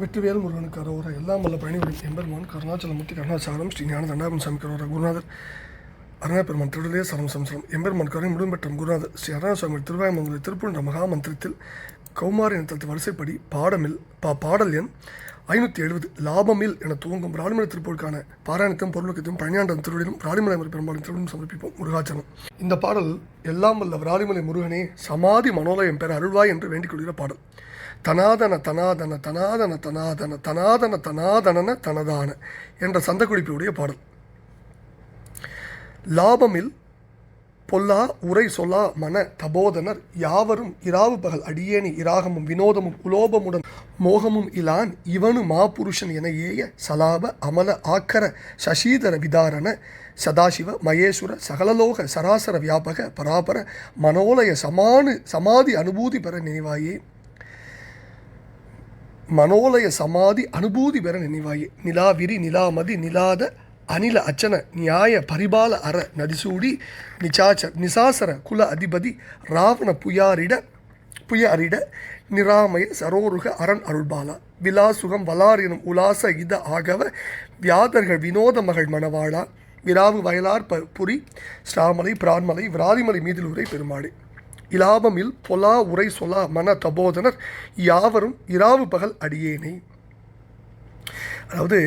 வெற்றிவேல் முருகனுக்கு அரோரா எல்லாம் வல்ல பழனிபுரம் எம்பெருமான் கருணாச்சலமூர்த்தி கருணாசாரம் ஸ்ரீ ஞான தண்டாபன் சாமி கரோரா குருநாதர் அருணாபெருமான் திருடலே சரம் சம்சரம் எம்பெருமான் கருணை முழுவதும் குருநாதர் ஸ்ரீ அருணாசாமி திருவாயமங்கல திருப்புன்ற மகாமந்திரத்தில் கௌமார இனத்தத்து வரிசைப்படி பாடமில் பா பாடல் எண் ஐநூற்றி எழுபது லாபமில் என துவங்கும் ராணிமலை திருப்பூருக்கான பாராயணத்தையும் பொருளுக்கத்தையும் பழனியாண்டம் திருவிழிலும் ராணிமலை பெரும்பாலும் திருவிழும் சமர்ப்பிப்போம். முருகாச்சலம் இந்த பாடல் எல்லாம் வல்ல ராணிமலை முருகனே சமாதி மனோலயம் பெற அருள்வாய் என்று வேண்டிக் கொள்கிற பாடல். தனாதன தனாதன தனாதன தனாதன தனாதன தனாதனன தனதான என்ற சந்தக்குறிப்புடைய பாடல். லாபமில் பொல்லா உரை சொல்லா மன தபோதனர் யாவரும் இராவு பகல் அடியேனி இராகமும் வினோதமும் குலோபமுடன் மோகமும் இலான் இவனு மாபுருஷன் என ஏய சலாப அமல ஆக்கர சசீதர விதாரண சதாசிவ மகேஸ்வர சகலலோக சராசர வியாபக பராபர மனோலய சமானு சமாதி அனுபூதி பெற நினைவாயே. மனோலய சமாதி அனுபூதி பெற நினைவாயே. நிலாவிரி நிலாமதி நிலாத அனில அச்சன நியாய பரிபால அற நதிசூடி நிசாச்சர் நிசாசர குல அதிபதி ராவண புயாரிட புயாரிட நிராமய சரோருக அரண் அருள்பாலா. விலாசுகம் வலார் எனும் உலாச இத ஆகவ வியாதர்கள் வினோத மகள் மணவாளா. விராவு வயலார் ப புரி ஸ்ராமலை பிரான்மலை விராதிமலை மீதில் உரை பெருமாளே. இலாபமில் பொலா உரை சொலா மன தபோதனர் யாவரும் இராவு பகல் அடியேனை. அதாவது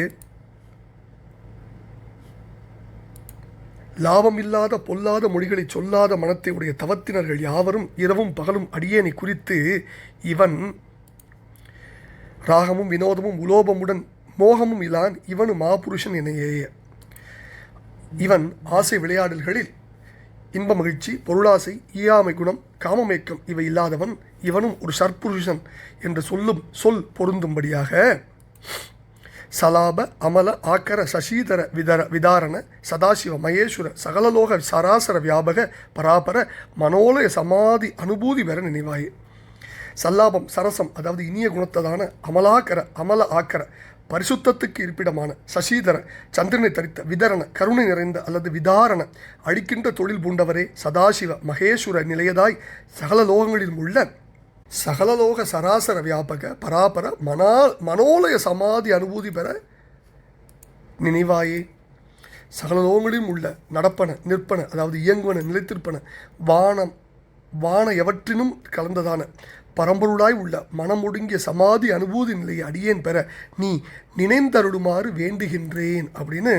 லாபமில்லாத பொல்லாத மொழிகளை சொல்லாத மனத்தை உடைய தவத்தினர்கள் யாவரும் இரவும் பகலும் அடியேனை குறித்து இவன் ராகமும் வினோதமும் உலோபமுடன் மோகமும் இலான் இவனு மாபுருஷன் என ஏய இவன் ஆசை விளையாடல்களில் இன்ப மகிழ்ச்சி பொருளாசை ஈயாமை குணம் காமமேக்கம் இவை இல்லாதவன் இவனும் ஒரு சற்புருஷன் என்று சொல்லும் சொல் பொருந்தும்படியாக சலாப அமல ஆக்கர சசீதர விதர விதாரண சதாசிவ மகேஸ்வர சகலலோக சராசர வியாபக பராபர மனோலய சமாதி அனுபூதி பெற நினைவாயே. சல்லாபம் சரசம் அதாவது இனிய குணத்ததான அமலாக்கர அமல ஆக்கர பரிசுத்தத்துக்கு இருப்பிடமான சசிதர சந்திரனை தரித்த விதரண கருணை நிறைந்த அல்லது விதாரண அழிக்கின்ற தொழில் பூண்டவரே சதாசிவ மகேஸ்வர நிலையதாய் சகல லோகங்களிலும் உள்ள சகலலோக சராசர வியாபக பராபர மனா மனோலய சமாதி அனுபூதி பெற நினைவாயே. சகலலோகங்களிலும் உள்ள நடப்பன நிற்பன அதாவது இயங்குவன நிலைத்திருப்பன வானம் வான எவற்றினும் கலந்ததான பரம்பொருளாய் உள்ள மனமுடுங்கிய சமாதி அனுபூதி நிலையை அடியேன் பெற நீ நினைந்தருளுமாறு வேண்டுகின்றேன் அப்படின்னு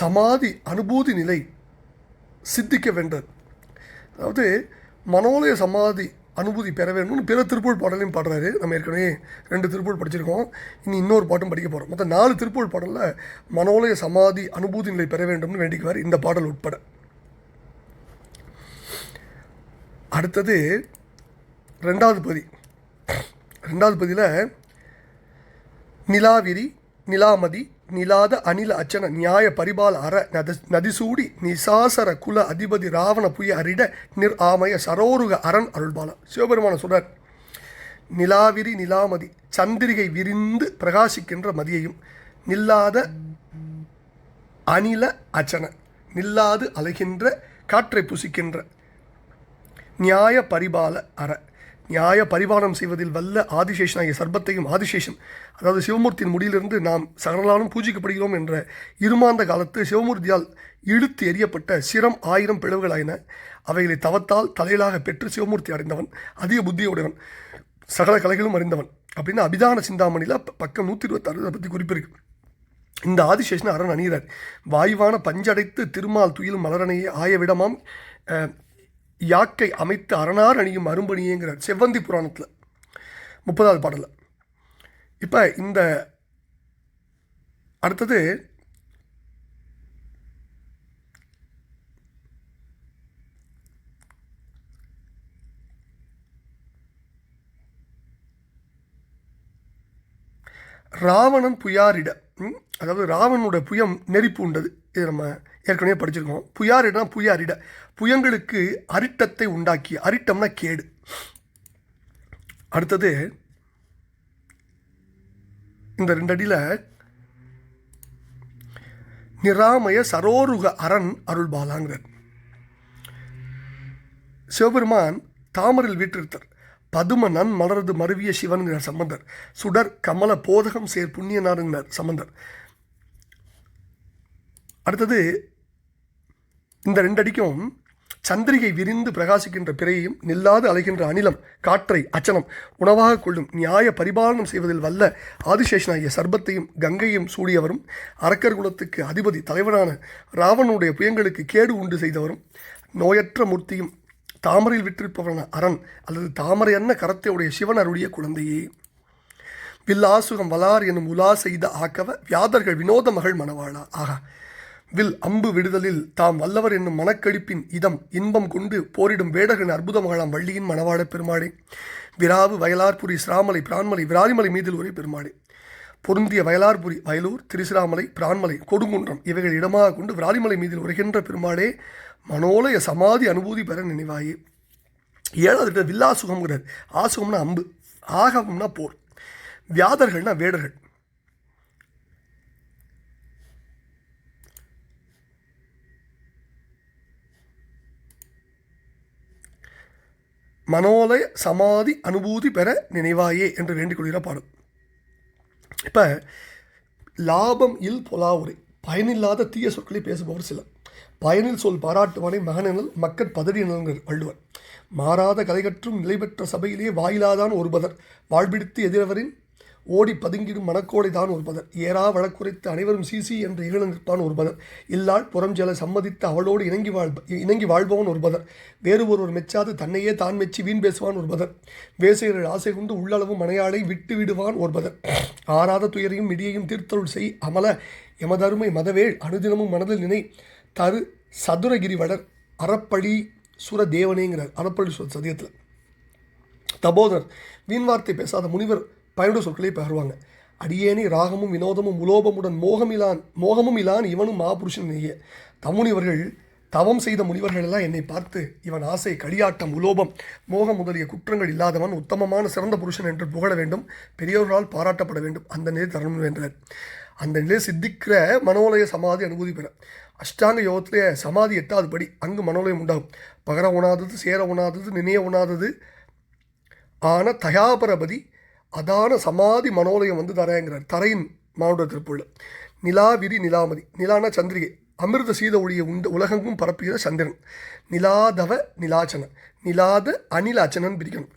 சமாதி அனுபூதி நிலை சித்திக்க வேண்டது அதாவது மனோலய சமாதி அனுபூதி பெற வேணும்னு பிற திருப்பூர் பாடலையும் பாடுறாரு. நம்ம ஏற்கனவே ரெண்டு திருப்பூர் படிச்சிருக்கோம். இனி இன்னொரு பாட்டும் படிக்க போகிறோம் மொத்தம் நாலு திருப்பூர் பாடலில் மனோலய சமாதி அனுபூதி நிலை பெற வேண்டும்னு வேண்டிக்குவார் இந்த பாடல் உட்பட. அடுத்தது ரெண்டாவது பதி. ரெண்டாவது பதியில் நிலாவிரி நிலாமதி நிலாத அனில அச்சன நியாய பரிபால அற நத நதிசூடி நிசாசர குல அதிபதி ராவண புய அரிட நிர் ஆமய சரோருக அரண் அருள்பாலன் சிவபெருமான சொல்றார் நிலாவிரி நிலாமதி சந்திரிகை விரிந்து பிரகாசிக்கின்ற மதியையும் நில்லாத அனில அச்சன நில்லாது அலைகின்ற காற்றை புசிக்கின்ற நியாய பரிபால அற. நியாய பரிபாலனம் செய்வதில் வல்ல ஆதிசேஷனாகிய சர்பத்தையும் ஆதிசேஷன் அதாவது சிவமூர்த்தியின் முடியிலிருந்து நாம் சகலாலும் பூஜிக்கப்படுகிறோம் என்ற இருமாந்த காலத்து சிவமூர்த்தியால் இழுத்து எறியப்பட்ட சிரம் ஆயிரம் பிளவுகளாயின. அவைகளை தவத்தால் தலையிலாக பெற்று சிவமூர்த்தி அடைந்தவன் அதிக புத்தியுடையவன் சகல கலைகளும் அறிந்தவன். அப்படின்னு அபிதான சிந்தாமணியில் பக்கம் நூற்றி இருபத்தாறு அதை பற்றி குறிப்பிருக்கு. இந்த ஆதிசேஷன் அரண் அணிகிறார் வாயுவான பஞ்சடைத்து திருமால் துயில் மலரணையை ஆயவிடமாம் விடமாம் யாக்கை அமைத்து அரணார் அணியும் அரும்பணியேங்கிறார் செவ்வந்தி புராணத்தில் முப்பதாவது பாடலில். இப்போ இந்த அடுத்தது ராவணன் புயாரிட ம், அதாவது ராவணனோட புயம் நெறிப்பு உண்டது. இது நம்ம ஏற்கனவே படிச்சிருக்கோம். புயாரிடனா புயாரிட. புயங்களுக்கு அரிட்டத்தை உண்டாக்கி அரிட்டம்னா கேடு. அடுத்தது இந்த ரெண்டடியில் நிராமய சரோருக அரண் அருள்பாலாங்கிறார். சிவபெருமான் தாமரில் வீற்றிருத்தார் பதும நன் மலரது மருவிய சிவன்கிறார் சம்பந்தர். சுடர் கமல போதகம் சேர் புண்ணியனாருங்கிறார் சம்பந்தர். அடுத்தது இந்த ரெண்டடிக்கும் சந்திரிகை விரிந்து பிரகாசிக்கின்ற பிறையையும் நில்லாது அலைகின்ற அனிலம் காற்றை அச்சனம் உணவாக கொள்ளும் நியாய பரிபாலனம் செய்வதில் வல்ல ஆதிசேஷனாகிய சர்பத்தையும் கங்கையும் சூடியவரும் அரக்கர் குலத்துக்கு அதிபதி தலைவரான ராவணனுடைய புயங்களுக்கு கேடு உண்டு செய்தவரும் நோயற்ற மூர்த்தியும் தாமரையில் விற்றிருப்பவரான அரண் அல்லது தாமரை அன்ன கரத்தை உடைய சிவன் அருளிய குழந்தையே. வில்லாசுகம் வலார் எனும் உலா செய்த ஆக்கவ வியாதர்கள் வினோத மகள் மணவாளா. ஆகா வில் அம்பு விடுதலில் தாம் வல்லவர் என்னும் மனக்கடிப்பின் இதம் இன்பம் கொண்டு போரிடும் வேடகன் அற்புதமாகலாம் வள்ளியின் மணவாள பெருமாளே. விராவு வயலார்புரி சிராமலை பிரான்மலை விராலிமலை மீதில் ஒரே பெருமாளே. பொருந்திய வயலார்புரி வயலூர் திருசிராமலை பிரான்மலை கொடுங்குன்றம் இவைகள் இடமாக கொண்டு விராலிமலை மீதில் உரைகின்ற பெருமாளே மனோலய சமாதி அனுபூதி பெற நினைவாயே. ஏழாவது வில்லாசுகம்ங்கிறார். ஆசுகம்னா அம்பு ஆகவம்னா போர். வியாதர்கள்னா வேடர்கள். மனோலய சமாதி அனுபூதி பெற நினைவாயே என்று வேண்டிக் பாடும் பாடல். இப்போ லாபம் இல் பொலாவுரை பயனில்லாத தீய சொற்களை பேசுபவர் சிலர். பயனில் சொல் பாராட்டுவானை மகனெனல் மக்கட் நலன்கள் வள்ளுவர். மாறாத கலைகற்றும் நிலை பெற்ற சபையிலே வாயிலாதான் ஒருபதர் வாழ்பிடித்து எதிரவரின் ஓடி பதுங்கிடும் மனக்கோடை தான் ஒருபதர் ஏறா வழக்குரைத்து அனைவரும் சிசி என்று இகழ நிற்பான் ஒருபதர் இல்லால் புறம் சம்மதித்து அவளோடு இணங்கி வாழ் இணங்கி வாழ்பவன் ஒருபதர் வேறு ஒருவர் மெச்சாது தன்னையே தான் மெச்சி வீண் பேசுவான் ஒருபதர் வேசையர்கள் ஆசை கொண்டு உள்ளளவு மனையாளை விட்டு விடுவான் ஒருபதர் ஆறாத துயரையும் மிடியையும் தீர்த்தருள் செய் அமல எமதருமை மதவேள் அனுதினமும் மனதில் நினை தரு சதுரகிரி வளர் அறப்பழி சுர தேவனேங்கிறார் அறப்பழி சுர சதியத்தில். தபோதர் வீண் வார்த்தை பேசாத முனிவர் பயனுடைய சொற்களை பகருவாங்க. அடியேனி ராகமும் வினோதமும் உலோபமுடன் மோகமிலான் மோகமும் இலான் இவனும் மாபுருஷன் நெய்ய தமுனிவர்கள் தவம் செய்த முனிவர்கள் எல்லாம் என்னை பார்த்து இவன் ஆசை களியாட்டம் உலோபம் மோகம் முதலிய குற்றங்கள் இல்லாதவன் உத்தமமான சிறந்த புருஷன் என்று புகழ வேண்டும் பெரியவர்களால் பாராட்டப்பட வேண்டும். அந்த நிலை தரணும் என்றார் அந்த நிலை சித்திக்கிற மனோலய சமாதி அனுபூதி பெற. அஷ்டாங்க யோகத்திலே சமாதி எட்டாவது படி அங்கு மனோலயம் உண்டாகும். பகர உணாதது சேர உணாதது நினைய உணாதது ஆன தயாபரபதி அதான சமாதி மனோலயம் வந்து தரேங்கிறார். தரையின் மாவட்ட திருப்பூரில் நிலாவிரி நிலாமதி. நிலானா சந்திரிகை. அமிர்த சீத ஒளியை உண்டு உலகெங்கும் பரப்புகிற சந்திரன். நிலாதவ நிலாச்சன. நிலாத அனிலாச்சனன் பிரிக்கணும்.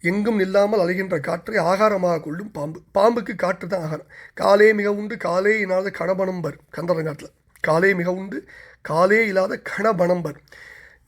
எங்கும் நில்லாமல் அலைகின்ற காற்றை ஆகாரமாக கொள்ளும் பாம்பு. பாம்புக்கு காற்று தான் ஆகாரம். காலே மிக உண்டு காலே இல்லாத கணபனம்பர் கந்தரங்காட்டில் காலே மிக உண்டு காலே இல்லாத கணபணம்பர்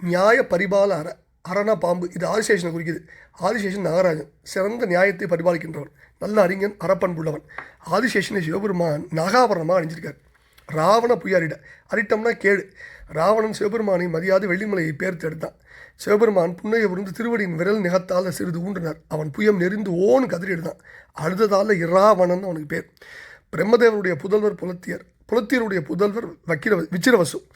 நியாய பரிபால அற. அரண பாம்பு. இது ஆதிசேஷனை குறிக்குது. ஆதிசேஷன் நாகராஜன். சிறந்த நியாயத்தை பரிபாலிக்கின்றவன். நல்ல அறிஞன் அறப்பண்புள்ளவன். ஆதிசேஷனை சிவபெருமான் நாகாபரணமாக அணிஞ்சிருக்கார். ராவண புயாரிட. அரிட்டம்னா கேடு. ராவணன் சிவபெருமானை மதியாது வெள்ளிமலையை பேர்த்து எடுத்தான். சிவபெருமான் புன்னையவருந்து திருவடியின் விரல் நிகத்தால் சிறிது ஊன்றினார். அவன் புயம் நெறிந்து ஓன் கதறி எடுத்தான். அழுததால் இராவணன் அவனுக்கு பேர். பிரம்மதேவனுடைய புதல்வர் புலத்தியர். புலத்தியருடைய புதல்வர் வக்கிரவ விச்சிரவசு.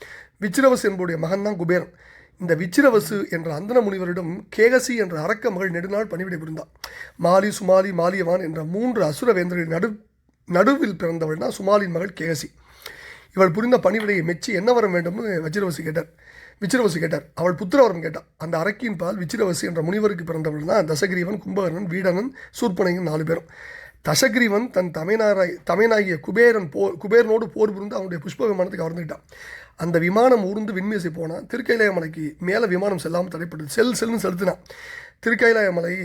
விச்சிரவசு என்புடைய மகன் தான் குபேரன். இந்த விச்சிரவசு என்ற அந்தன முனிவரிடம் கேகசி என்ற அரக்க மகள் நெடுநாள் பணிவிடை புரிந்தார் மாலி சுமாலி மாலியவான் என்ற மூன்று அசுரவேந்தரின் நடு நடுவில் பிறந்தவள்னா சுமாலின் மகள் கேகசி. இவள் புரிந்த பணிவிடையை மெச்சி என்ன வரம் வேண்டும்னு விச்சிரவசு கேட்டார். விச்சிரவசு கேட்டார். அவள் புத்திரவரம் கேட்டாள். அந்த அரக்கியின் பால் விச்சிரவசு என்ற முனிவருக்கு பிறந்தவள் தான் தசகிரீவன் கும்பகர்ணன் வீடனன் சூர்பனையும் நாலு பேரும். தசகிரீவன் தன் தமையனாராய் தமையனாகிய குபேரன் போர் குபேரனோடு போர் புரிந்து அவனுடைய புஷ்ப விமானத்துக்கு கவர்ந்துக்கிட்டான் அந்த விமானம் ஊர்ந்து விண்மீசை போனால் திருக்கைலாய மலைக்கு மேலே விமானம் செல்லாமல் தடைப்பட்டது. செல் செல்னு செலுத்தினான். திருக்கைலாய மலை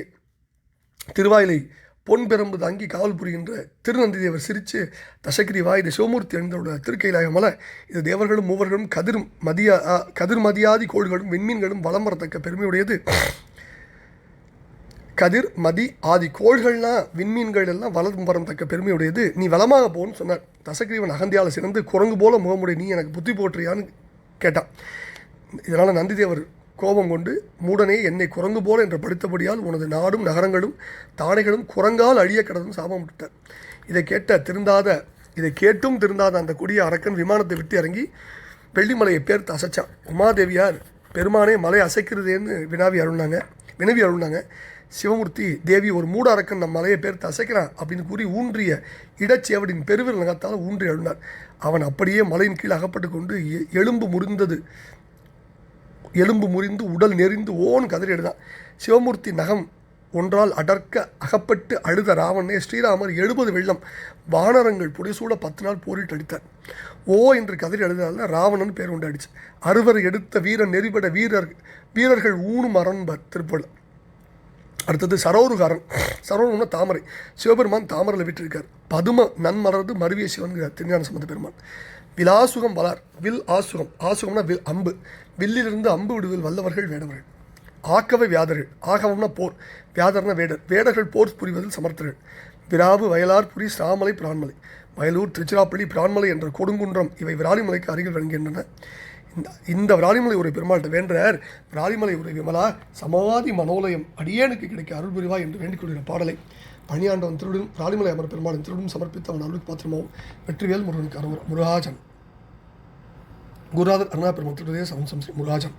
திருவாயிலை பொன் பெரம்பு தாங்கி காவல் புரிகின்ற திருநந்தி தேவர் சிரித்து தசகிரிவா இது சிவமூர்த்தி அணிந்தோட திருக்கைலாய மலை. இது தேவர்களும் மூவர்களும் கதிர் மதியா கதிர் மதியாதி கோள்களும் விண்மீன்களும் வளம் வரத்தக்க பெருமையுடையது. கதிர் மதி ஆதி கோள்கள்லாம் விண்மீன்கள் எல்லாம் வளம் வரத்தக்க பெருமையுடையது. நீ வளமாக போன்னு சொன்னார். தசகிரீவன் அகந்தியால் சிறந்து குரங்கு போல முகமுடைய நீ எனக்கு புத்தி போற்றியான்னு கேட்டான். இதனால் நந்திதேவர் கோபம் கொண்டு மூடனே என்னை குரங்கு போல என்று படித்தபடியால் உனது நாடும் நகரங்களும் தானைகளும் குரங்கால் அழிய கிடதும் சாபம் விட்டார் இதை கேட்ட திருந்தாத இதை கேட்டும் திருந்தாத அந்த கொடிய அரக்கன் விமானத்தை விட்டு இறங்கி வெள்ளிமலையை பேர்த்து அசைச்சான் உமாதேவியார் பெருமானே மலை அசைக்கிறதேன்னு வினாவி அருள்னாங்க வினவி அருள்னாங்க. சிவமூர்த்தி தேவி ஒரு மூட அரக்கன் நம் மலையை பேர்த்து அசைக்கிறான் அப்படின்னு கூறி ஊன்றிய இடச்சேவடின் பெருவில் நகத்தால் ஊன்றி அழுந்தார். அவன் அப்படியே மலையின் கீழ் அகப்பட்டு கொண்டு எ- எலும்பு முறிந்தது. எலும்பு முறிந்து உடல் நெறிந்து ஓன் கதறி எழுதான் சிவமூர்த்தி நகம் ஒன்றால் அடர்க்க அகப்பட்டு அழுத ராவணே ஸ்ரீராமர் எழுபது வெள்ளம் வானரங்கள் புடைசூட பத்து நாள் போரிட்டு அடித்தார். ஓ என்று கதறி அழுதால ராவணன் பேர் உண்டாடிச்சு அறுவர் எடுத்த வீரன் நெறிபட வீரர் வீரர்கள் ஊனும் அரண்பர் திருப்பூர் அடுத்தது சரோருகாரன் சரோருன்னா தாமரை. சிவபெருமான் தாமரையில் விட்டிருக்கார். பதும நன்மலர்ந்து மருவிய சிவன்கிறார் திருஞான சம்பந்த பெருமான். விலாசுகம் வளார். வில் ஆசுகம். ஆசுகம்னா வில் அம்பு. வில்லிலிருந்து அம்பு விடுவில் வல்லவர்கள் வேடவர்கள் ஆக்கவை வியாதர்கள். ஆகவம்னா போர். வியாதர்னா வேடர். வேடர்கள் போர் புரிவதில் சமர்த்தர்கள். விராவு வயலார் புரி சாமலை பிரான்மலை. வயலூர் திருச்சிராப்பள்ளி பிரான்மலை என்ற கொடுங்குன்றம் இவை விராலிமலைக்கு அருகில் விளங்குகின்றன. இந்த இந்த விராலிமலை உரை பெருமாள்கிட்ட வேண்டார் விராலிமலை உரை விமலா சமாதி மனோலயம் அடியேனுக்கு கிடைக்க அருள் புரிவா என்று வேண்டிக் கொள்கிற பாடலை பணியாண்டவன் திருடும் விராலிமலை அமர் பெருமாளின் திருடும் சமர்ப்பித்த அவன் அருளுக்கு பாத்திரமாவும் வெற்றிவேல் முருகனுக்கு அருவர் முருகாஜன். குருநாதர் அருணா பெருமாள் திருடைய சமம் ஸ்ரீ முருகாஜன்.